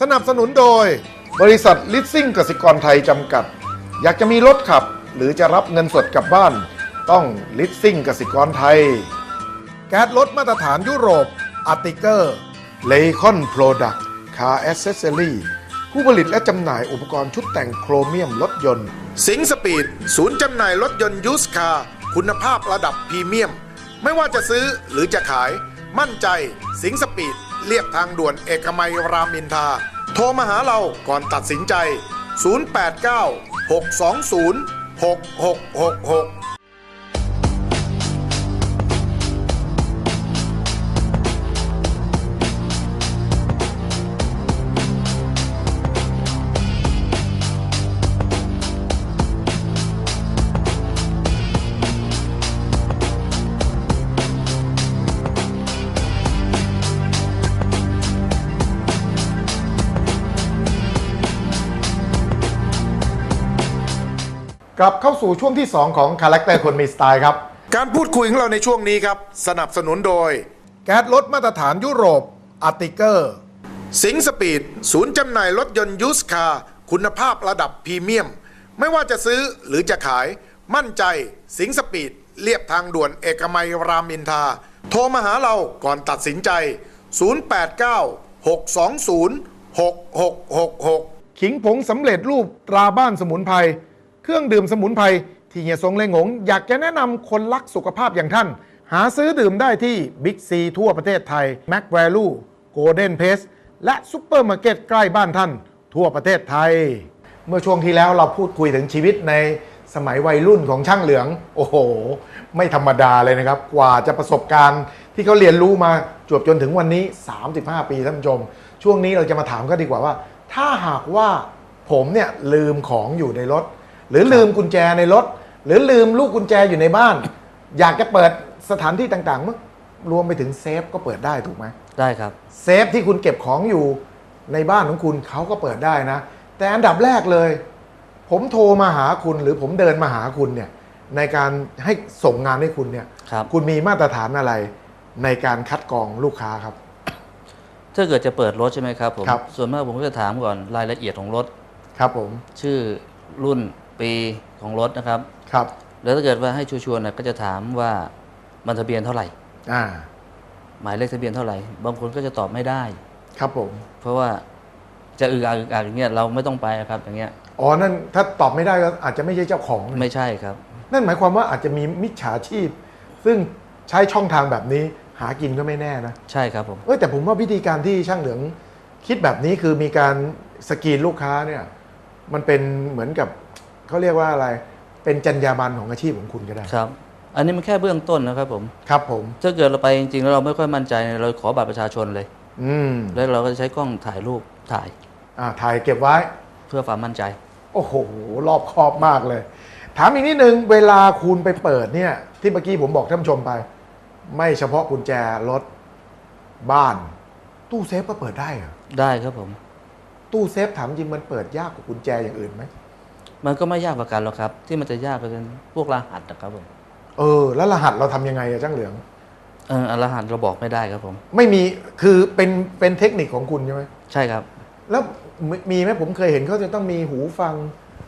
สนับสนุนโดย บริษัทลิสซิ่งกสิกรไทยจำกัด อยากจะมีรถขับ หรือจะรับเงินสดกลับบ้าน ต้องลิสซิ่งกสิกรไทย แก๊สรถมาตรฐานยุโรปอาร์ติเกอร์เลคอนโปรดักต์คาร์แอสเซสซอรี่ผู้ผลิตและจำหน่ายอุปกรณ์ชุดแต่งโครเมียมรถยนต์ สิงสปีด ศูนย์จำหน่ายรถยนต์ยูสคาร์คุณภาพระดับพรีเมียม ไม่ว่าจะซื้อหรือจะขาย มั่นใจสิงสปีด เรียบทางด่วนเอกมัยรามอินทา โทรมาหาเราก่อนตัดสินใจ 089 620 6666 กลับเข้าสู่ช่วงที่ 2 ของคาแรคเตอร์คนมีสไตล์ครับ การพูดคุยของเราในช่วงนี้ครับ สนับสนุนโดย แก๊สรถมาตรฐานยุโรปอาร์ติเกอร์ สิงสปีดศูนย์จำหน่ายรถยนต์ยูสคาร์คุณภาพระดับพรีเมียม ไม่ว่าจะซื้อหรือจะขาย มั่นใจสิงสปีดเรียบทางด่วนเอกมัยรามอินทราโทรมาหาเราก่อนตัดสินใจ 089 620 6666 ขิงผงสำเร็จรูปตราบ้านสมุนไพร เครื่องดื่มสมุนไพรที่เฮียสงเลงหง อยากจะแนะนำคนรักสุขภาพอย่างท่าน หาซื้อดื่มได้ที่บิ๊กซีทั่วประเทศไทยแม็กแวลูโกลเด้นเพสและซุปเปอร์มาร์เก็ตใกล้บ้านท่าน ทั่วประเทศไทย เมื่อช่วงที่แล้วเราพูดคุยถึงชีวิตในสมัยวัยรุ่นของช่างเหลือง โอ้โห ไม่ธรรมดาเลยนะครับ กว่าจะประสบการณ์ที่เขาเรียนรู้มาจวบจนถึงวันนี้ 35 ปีท่านผู้ชม ช่วงนี้เราจะมาถามก็ดีกว่าว่า ถ้าหากว่าผมเนี่ยลืมของอยู่ในรถ หรือลืมกุญแจในรถ หรือลืมลูกกุญแจอยู่ในบ้าน อยากจะเปิดสถานที่ต่างๆมั้งรวมไปถึงเซฟก็เปิดได้ถูกไหมได้ครับ เซฟที่คุณเก็บของอยู่ในบ้านของคุณเขาก็เปิดได้นะ แต่อันดับแรกเลย ผมโทรมาหาคุณหรือผมเดินมาหาคุณเนี่ยในการให้ส่งงานให้คุณเนี่ยครับ คุณมีมาตรฐานอะไรในการคัดกรองลูกค้าครับ ถ้าเกิดจะเปิดรถใช่ไหมครับผม ครับ ส่วนมากผมก็จะถามก่อนรายละเอียดของรถ ครับผม ชื่อรุ่น ปีของรถนะครับ ครับ แล้วถ้าเกิดว่าให้ชัวร์ๆนะก็จะถามว่ามันทะเบียนเท่าไหร่ อ่า หมายเลขทะเบียนเท่าไหร่ บางคนก็จะตอบไม่ได้ ครับผม เพราะว่าจะอึกอักอึกอักอย่างเงี้ยเราไม่ต้องไปครับอย่างเงี้ย อ๋อ นั่นถ้าตอบไม่ได้ก็อาจจะไม่ใช่เจ้าของ ไม่ใช่ครับ นั่นหมายความว่าอาจจะมีมิจฉาชีพ ซึ่งใช้ช่องทางแบบนี้หากินก็ไม่แน่นะ ใช่ครับผม เอ้ยแต่ผมว่าวิธีการที่ช่างเหลืองคิดแบบนี้คือมีการสกรีนลูกค้าเนี่ย มันเป็นเหมือนกับ เขาเรียกว่าอะไรเป็นจรรยาบรรณของอาชีพของคุณก็ได้ครับ อันนี้มันแค่เบื้องต้นนะครับผมครับผม ถ้าเกิดเราไปจริงๆแล้วเราไม่ค่อยมั่นใจเราขอบัตรประชาชนเลย อืมแล้วเราก็จะใช้กล้องถ่ายรูปถ่ายอ่าถ่ายเก็บไว้ เพื่อความมั่นใจ โอ้โหรอบคอบมากเลย ถามอีกนิดนึงเวลาคุณไปเปิดเนี่ย ที่เมื่อกี้ผมบอกท่านผู้ชมไป ไม่เฉพาะกุญแจรถบ้าน ตู้เซฟก็เปิดได้เหรอได้ครับผม ตู้เซฟถามจริงมันเปิดยากกว่ากุญแจอย่างอื่นไหม มันก็ไม่ยากกว่ากันหรอกครับ ที่มันจะยากก็คือพวกรหัสนะครับผมเออ แล้วรหัสเราทำยังไงอะช่างเหลือง เออรหัสเราบอกไม่ได้ครับผม ไม่มีคือเป็นเป็นเทคนิคของคุณใช่ไหมใช่ครับ แล้วมีมีไหมผมเคยเห็นเขาจะต้องมีหูฟัง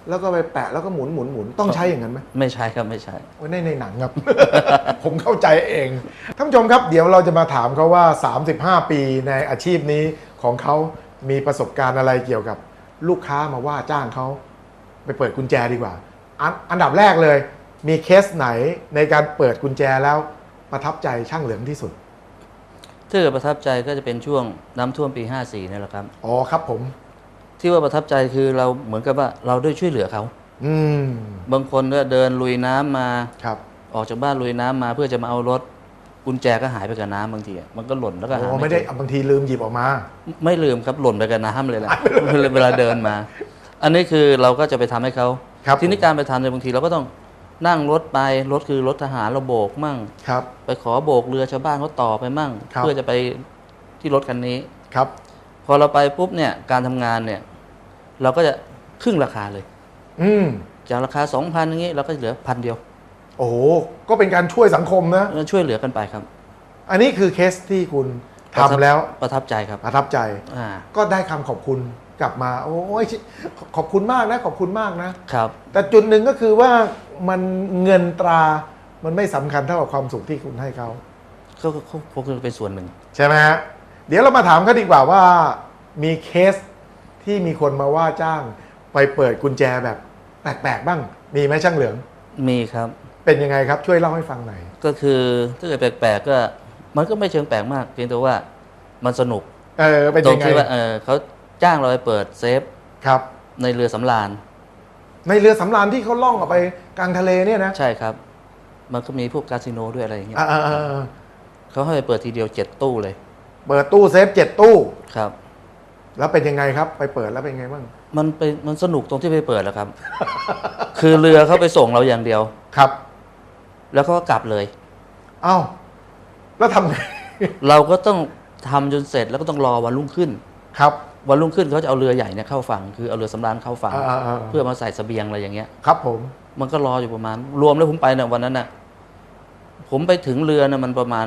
แล้วก็ไปแปะแล้วก็หมุนหมุนหมุนต้องใช้อย่างนั้นไหมไม่ใช่ครับไม่ใช่ โอ้ยในในหนังครับ ผมเข้าใจเองท่านผู้ชมครับ เดี๋ยวเราจะมาถามเขาว่า 35 ปีในอาชีพนี้ของเขามีประสบการณ์อะไรเกี่ยวกับลูกค้ามาว่าจ้างเขา ไปเปิดกุญแจดีกว่า อันอันดับแรกเลย มีเคสไหนในการเปิดกุญแจแล้วประทับใจช่างเหลืองที่สุดถ้าเกิดประทับใจก็จะเป็นช่วงน้ำท่วมปี 54นี่แหละครับ อ๋อครับผม ที่ว่าประทับใจคือเราเหมือนกับว่าเราได้ช่วยเหลือเขา อืมบางคนก็เดินลุยน้ำมา ครับออกจากบ้านลุยน้ำมาเพื่อจะมาเอารถกุญแจก็หายไปกับน้ำบางทีอะมันก็หล่นแล้วก็หาโอ้ไม่ไม่เจได้อบางทีลืมหยิบออกมา ไม่ลืมครับหล่นไปกับน้ำเลยแหละ เวลาเดินมา อันนี้คือเราก็จะไปทำให้เขาครับทีนี้การไปทำเนี่ยบางทีเราก็ต้องนั่งรถไปรถคือรถทหารเราโบกมั่งครับ ไปขอโบกเรือชาวบ้านเขาต่อไปมั่งครับเพื่อจะไปที่รถคันนี้ครับ พอเราไปปุ๊บเนี่ยการทำงานเนี่ย เราก็จะครึ่งราคาเลย อืมจากราคา2,000อย่างนี้เราก็เหลือพันเดียว โอ้โหก็เป็นการช่วยสังคมนะแล้วช่วยเหลือกันไปครับ อันนี้คือเคสที่คุณทประทับทำแล้วประทับใจครับ ประทับใจอ่าก็ได้คำขอบคุณ กลับมาโอ้ยขอบคุณมากนะ ขอบคุณมากนะครับ แต่จุดหนึ่งก็คือว่ามันเงินตรามันไม่สำคัญเท่ากับความสุขที่คุณให้เขาก็ก็คงเป็นส่วนหนึ่ง ใช่ไหมฮะเดี๋ยวเรามาถามเขาดีกว่าว่ามีเคสที่มีคนมาว่าจ้างไปเปิดกุญแจแบบแปลกๆบ้าง มีไหมช่างเหลือง มีครับ เป็นยังไงครับช่วยเล่าให้ฟังหน่อยก็คือถ้าเกิดแปลกๆก็มันก็ไม่เชิงแปลกมาก เพียงแต่ว่ามันสนุก เออเป็นตรยังงไงที่ว่าเออเขา จ้างเราไปเปิดเซฟครับ ในเรือสำราญ ในเรือสำราญที่เขาล่องออกไปกลางทะเลเนี่ยนะใช่ครับ มันก็มีพวกคาสิโนด้วยอะไรอย่างเงี้ยอ่าๆๆเขาให้ไปเปิดทีเดียวเจ็ดตู้เลยเปิดตู้เซฟเจ็ดตู้ ครับ แล้วเป็นยังไงครับ ไปเปิดแล้วเป็นยังไงบ้างมันเป็นมันสนุกตรงที่ไปเปิดแหล้วครับ คือเรือเขาไปส่งเราอย่างเดียว ครับ แล้วเขาก็กลับเลย เอ้าแล้วทำไง เราก็ต้องทำจนเสร็จแล้วก็ต้องรอวันรุ่งขึ้น ครับ วันรุ่งขึ้นเขาจะเอาเรือใหญ่เนี่ยเข้าฝั่งคือเอาเรือสำราญเข้าฝั่งอ่าๆๆ เพื่อมาใส่เสบียงอะไรอย่างเงี้ย ครับผม มันก็รออยู่ประมาณ รวมแล้วผมไปเนี่ยวันนั้นน่ะ ผมไปถึงเรือน่ะมันประมาณ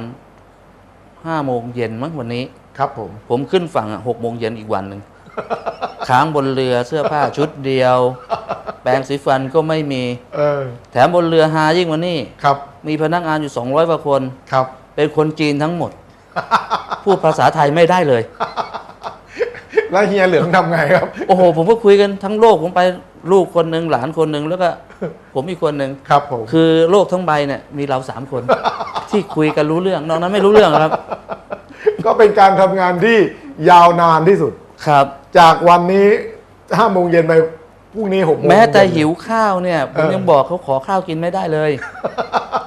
ห้าโมงเย็นมั้งวันนี้ ครับผม ผมขึ้นฝั่งอะหกโมงเย็นอีกวันหนึ่ง ค้างบนเรือเสื้อผ้าชุดเดียว แปรงสีฟันก็ไม่มี เออ แถมบนเรือฮายิ่งกว่านี่ครับ มีพนักงานอยู่สองร้อยกว่าคน ครับ เป็นคนจีนทั้งหมด พูดภาษาไทยไม่ได้เลย แล้วเฮียเหลืองทำไงครับ โอ้โห ผมก็คุยกันทั้งโลกผมไปลูกคนหนึ่งหลานคนหนึ่งแล้วก็ ผมอีกคนหนึ่งครับผม คือโลกทั้งใบเนี่ยมีเราสามคน ที่คุยกันรู้เรื่องนอกนั้นไม่รู้เรื่องครับ ก็เป็นการทำงานที่ยาวนานที่สุด ครับ จากวันนี้ห้าโมงเย็นไปพรุ่งนี้หกโมงแม้แต่เย็นหิวข้าวเนี่ย ผมเออยังบอกเขาขอข้าวกินไม่ได้เลย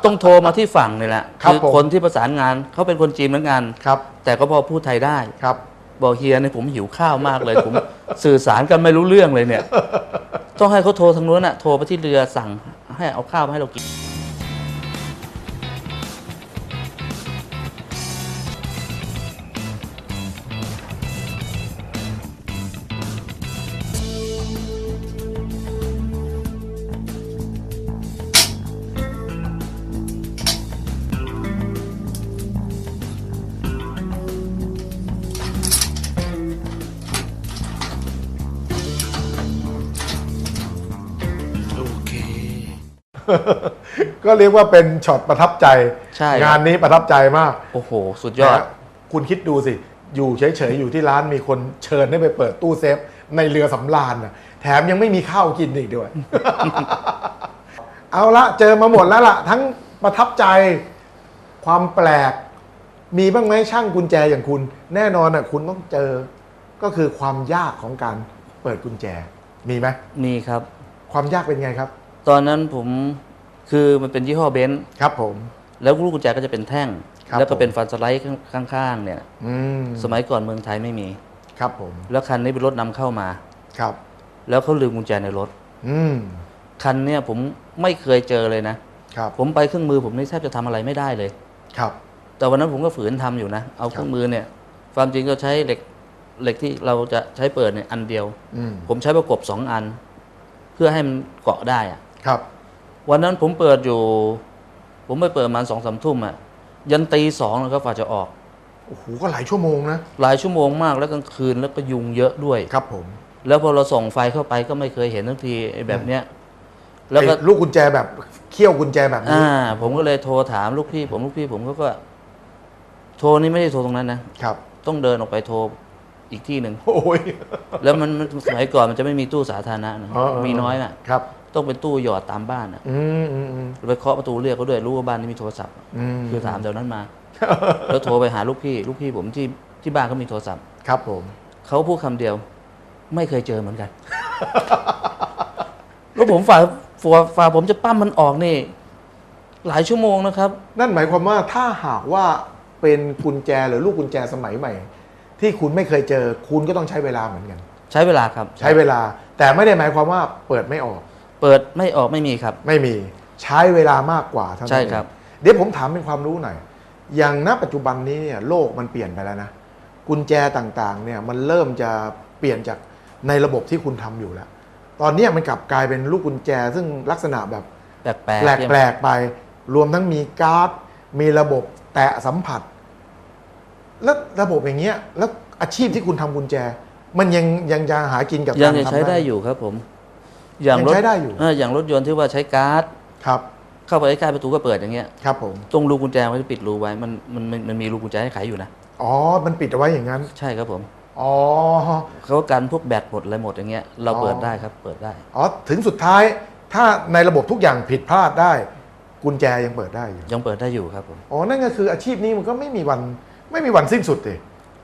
ต้องโทรมาที่ฝั่งนี่แหละครับผม คนที่ประสานงานเขาเป็นคนจีนเหมือนกัน ครับแต่ก็พอพูดไทยได้ ครับ บอกเฮียเนี่ยผมหิวข้าวมากเลย ผมสื่อสารกันไม่รู้เรื่องเลยเนี่ย ต้องให้เขาโทรทางนู้นน่ะโทรไปที่เรือสั่งให้เอาข้าวมาให้เรากิน ก็เรียกว่าเป็นช็อตประทับใจ ใช่ครับงานนี้ประทับใจมากโอ้โห สุดยอด นะฮะคุณคิดดูสิ อยู่เฉยๆ อยู่ที่ร้านมีคนเชิญให้ไปเปิดตู้เซฟ ในเรือสำราญนะแถมยังไม่มีข้าวกินอีกด้วย เอาละเจอมาหมดแล้วล่ะ ทั้งประทับใจความแปลก มีบ้างไหมช่างกุญแจอย่างคุณ แน่นอนอะคุณต้องเจอก็คือความยากของการเปิดกุญแจมีไหมมีครับ ความยากเป็นไงครับ ตอนนั้นผมคือมันเป็นยี่ห้อเบนซ์ครับผม แล้วลูกกุญแจก็จะเป็นแท่ง ครับแล้วก็เป็นผม ฟันสไลด์ข้างๆเนี่ย อืมสมัยก่อนเมืองไทยไม่มี ครับผม แล้วคันนี้เป็นรถนำเข้ามา ครับ แล้วเขาลืมกุญแจในรถ อืมคันเนี่ยผมไม่เคยเจอเลยนะ ครับผมไปเครื่องมือผมนี่แทบจะทำอะไรไม่ได้เลย ครับ แต่วันนั้นผมก็ฝืนทำอยู่นะ เอาเครื่องมือเนี่ย ความจริงก็ใช้เหล็กเหล็กที่เราจะใช้เปิดเนี่ยอันเดียว อืมผมใช้ประกบสองอัน เพื่อให้มันเกาะได้อะ ครับ วันนั้นผมเปิดอยู่ ผมไปเปิดประมาณสองสามทุ่มอะยันตีสองแล้วก็ฝ่าจะออกโอ้โหก็หลายชั่วโมงนะหลายชั่วโมงมากแล้วกลางคืนแล้วก็ยุงเยอะด้วยครับผม แล้วพอเราส่องไฟเข้าไปก็ไม่เคยเห็นทั้งทีไอ้แบบเนี้ยแล้วก็ไอ้ลูกกุญแจแบบเขี้ยวกุญแจแบบนี้อ่า ผมก็เลยโทรถามลูกพี่ผมลูกพี่ผมเขาก็ โทรนี่ไม่ได้โทรตรงนั้นนะครับ ต้องเดินออกไปโทรอีกที่หนึ่งโอ้ยแล้วมันมันสมัยก่อนมันจะไม่มีตู้สาธารณะนะอ๋อมีน้อยน่ะครับ ต้องเป็นตู้หยอดตามบ้านอะอืมอืมอืมไปเคาะประตูเรียกเขาด้วยรู้ว่าบ้านนี้มีโทรศัพท์อืมคือถามเดี๋ยวนั้นมา แล้วโทรไปหาลูกพี่ ลูกพี่ผมที่ที่บ้านเขามีโทรศัพท์ ครับผมเขาพูดคำเดียว ไม่เคยเจอเหมือนกันแล้วผมฝ่าฝ่าฝ่าผมจะปั้มมันออกนี่หลายชั่วโมงนะครับ นั่นหมายความว่าถ้าหากว่าเป็นกุญแจหรือลูกกุญแจสมัยใหม่ ที่คุณไม่เคยเจอ คุณก็ต้องใช้เวลาเหมือนกัน ใช้เวลาครับ ใช้เวลา แต่ไม่ได้หมายความว่าเปิดไม่ออก เปิดไม่ออกไม่มีครับ ไม่มีใช้เวลามากกว่าเท่านั้นใช่ครับ เองเดี๋ยวผมถามเป็นความรู้หน่อย อย่างณปัจจุบันนี้เนี่ยโลกมันเปลี่ยนไปแล้วนะ กุญแจต่างๆเนี่ยมันเริ่มจะเปลี่ยนจากในระบบที่คุณทำอยู่แล้ว ตอนเนี้ยมันกลับกลายเป็นลูกกุญแจ ซึ่งลักษณะแบบ แปลกแปๆลกๆไป รวมทั้งมีการ์ด มีระบบแตะสัมผัส แล้วระบบอย่างเงี้ย แล้วอาชีพที่คุณทำกุญแจ มันยังยังจะหากินกับยังการยังทำใช้ได้อยู่ครับผม อย่างยังรถใช้ได้อยู่เอย่างรถยนต์ที่ว่าใช้ก๊าซครับ เข้าไปใกล้ๆประตูก็เปิดอย่างเงี้ยครับผมตรงรูกุญแจมันจะปิดรูไว้มันมันมันมันมีรูกุญแจให้ไขอยู่นะอ๋อ มันปิดเอาไว้อย่างนั้น ใช่ครับผมอ๋อเขาก็กันพวกแบตหมดอะไรหมดอย่างเงี้ยเราอ๋อเปิดได้ครับเปิดได้อ๋อถึงสุดท้ายถ้าในระบบทุกอย่างผิดพลาดได้ กุญแจยังเปิดได้อยู่ยังเปิดได้อยู่ครับผมอ๋อนั่นก็คืออาชีพนี้มันก็ไม่มีวันไม่มีวันสิ้นสุดเลย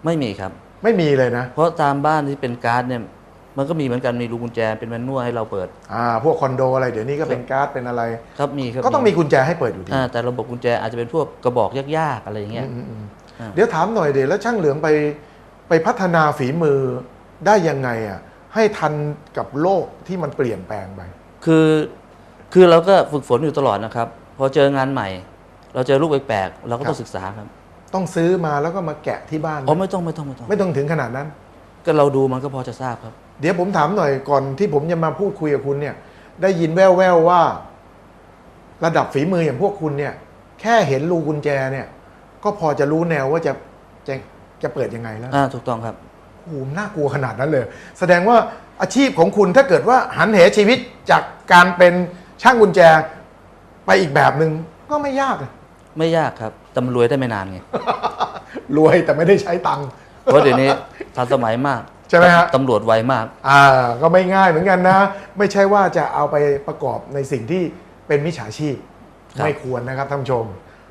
ไม่มีครับ ไม่มีเลยนะ เพราะตามบ้านที่เป็นก๊าซเนี่ย มันก็มีเหมือนกันมีรูกุญแจเป็นแมนนวลให้เราเปิด อ่า พวกคอนโดอะไรเดี๋ยวนี้ก็เป็นการ์ดเป็นอะไร ครับมีครับก็ต้องมีกุญแจให้เปิดอยู่ดีอ่าแต่ระบบกุญแจอาจจะเป็นพวกกระบอกยากๆอะไรอย่างเงี้ยอืมอืมอ่าเดี๋ยวถามหน่อยเดี๋ยวแล้วช่างเหลืองไปไปพัฒนาฝีมือได้ยังไงอะให้ทันกับโลกที่มันเปลี่ยนแปลงไปคือคือเราก็ฝึกฝนอยู่ตลอดนะครับ พอเจองานใหม่ เราเจอรูปแปลกๆเราก็ต้องศึกษาครับ ต้องซื้อมาแล้วก็มาแกะที่บ้านอ๋อไม่ต้องไม่ต้องไม่ต้อง ไม่ต้องถึงขนาดนั้น ก็เราดูมันก็พอจะทราบครับ เดี๋ยวผมถามหน่อยก่อนที่ผมจะมาพูดคุยกับคุณเนี่ย ได้ยินแว่วๆว่า ระดับฝีมืออย่างพวกคุณเนี่ย แค่เห็นรูกุญแจเนี่ย ก็พอจะรู้แนวว่าจะจะจะเปิดยังไงแล้วอ่าถูกต้องครับโอ้โหน่ากลัวขนาดนั้นเลย แสดงว่าอาชีพของคุณถ้าเกิดว่าหันเหชีวิตจากการเป็นช่างกุญแจไปอีกแบบหนึ่งก็ไม่ยากอะ ไม่ยากครับแต่มันรวยได้ไม่นานไงรวยแต่ไม่ได้ใช้ตังค์ เพราะเดี๋ยวนี้ทันสมัยมาก ใช่ไหมฮะตำรวจไวมาก อ่าก็ไม่ง่ายเหมือนกันนะ ไม่ใช่ว่าจะเอาไปประกอบในสิ่งที่เป็นมิจฉาชีพ ครับ ไม่ควรนะครับท่านผู้ชม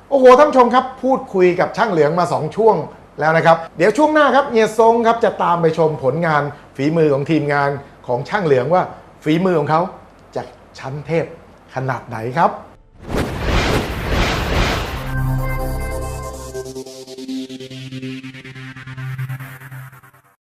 โอ้โหท่านผู้ชมครับ พูดคุยกับช่างเหลืองมา 2 ช่วงแล้วนะครับ เดี๋ยวช่วงหน้าครับเฮียซงครับจะตามไปชมผลงานฝีมือของทีมงานของช่างเหลืองว่าฝีมือของเขาจะชั้นเทพขนาดไหนครับ